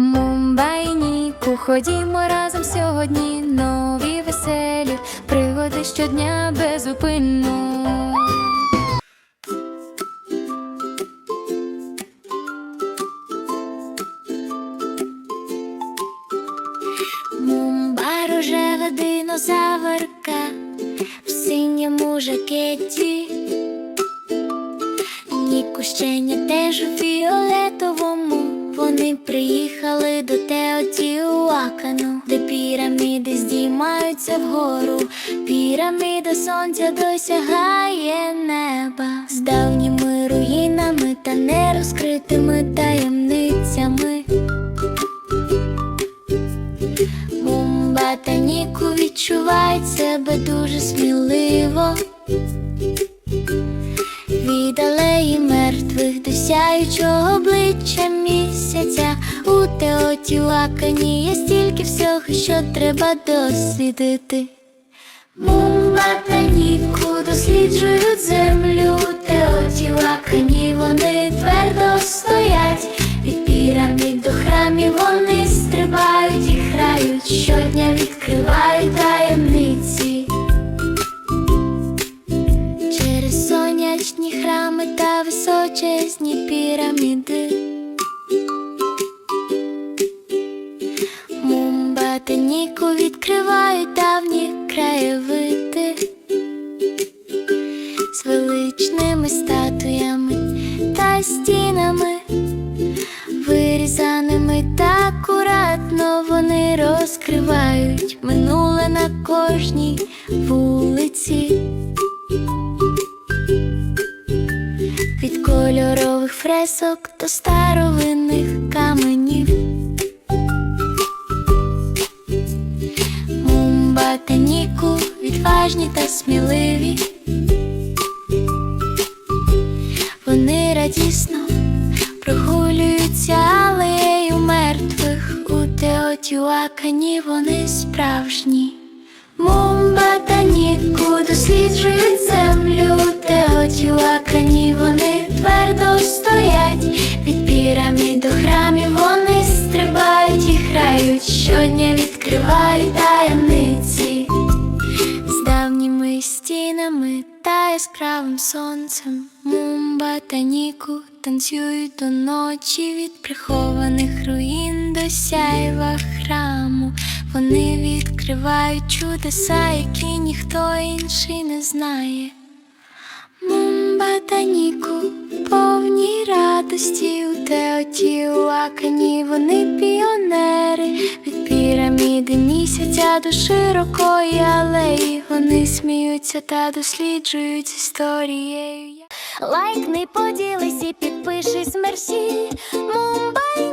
Мумбайніку, ходімо разом сьогодні. Нові веселі пригоди щодня безупинно. Мумба рожева динозаврка в синьому жакеті. Ніку щеня теж у фіолетовому. Вони приїхали піраміди здіймаються вгору. Піраміда сонця досягає неба з давніми руїнами та нерозкритими таємницями. Мумба та Ніку відчувають себе дуже сміливо. Від алеї мертвих до сяючого обличчя місяця у Теотіуакані є стільки всього, що треба дослідити. Мумба та Ніку досліджують землю у Теотіуакані вони твердо стоять. Від пірамід до храмів вони стрибають і грають, щодня відкривають таємниці. Через сонячні храми та височезні піраміди. Розкривають минуле на кожній вулиці. Від кольорових фресок до старовинних каменів. Мумба та Ніку відважні та сміливі. Вони радісно прогулюються Теотіуакані вони справжні. Мумба та Ніку досліджують землю Теотіуакані вони твердо стоять. Від пірамід до храмів вони стрибають і грають, щодня відкривають таємниці з давніми стінами та яскравим сонцем. Мумба та Ніку танцюють до ночі від прихованих руїн до сяйва храму. Вони відкривають чудеса, які ніхто інший не знає. Мумба та Ніку повні радості у Теотіуакані вони піонери від піраміди місяця до широкої алеї. Вони сміються та досліджують історією. Лайкни, поділись і підпишись мерсі. Мумба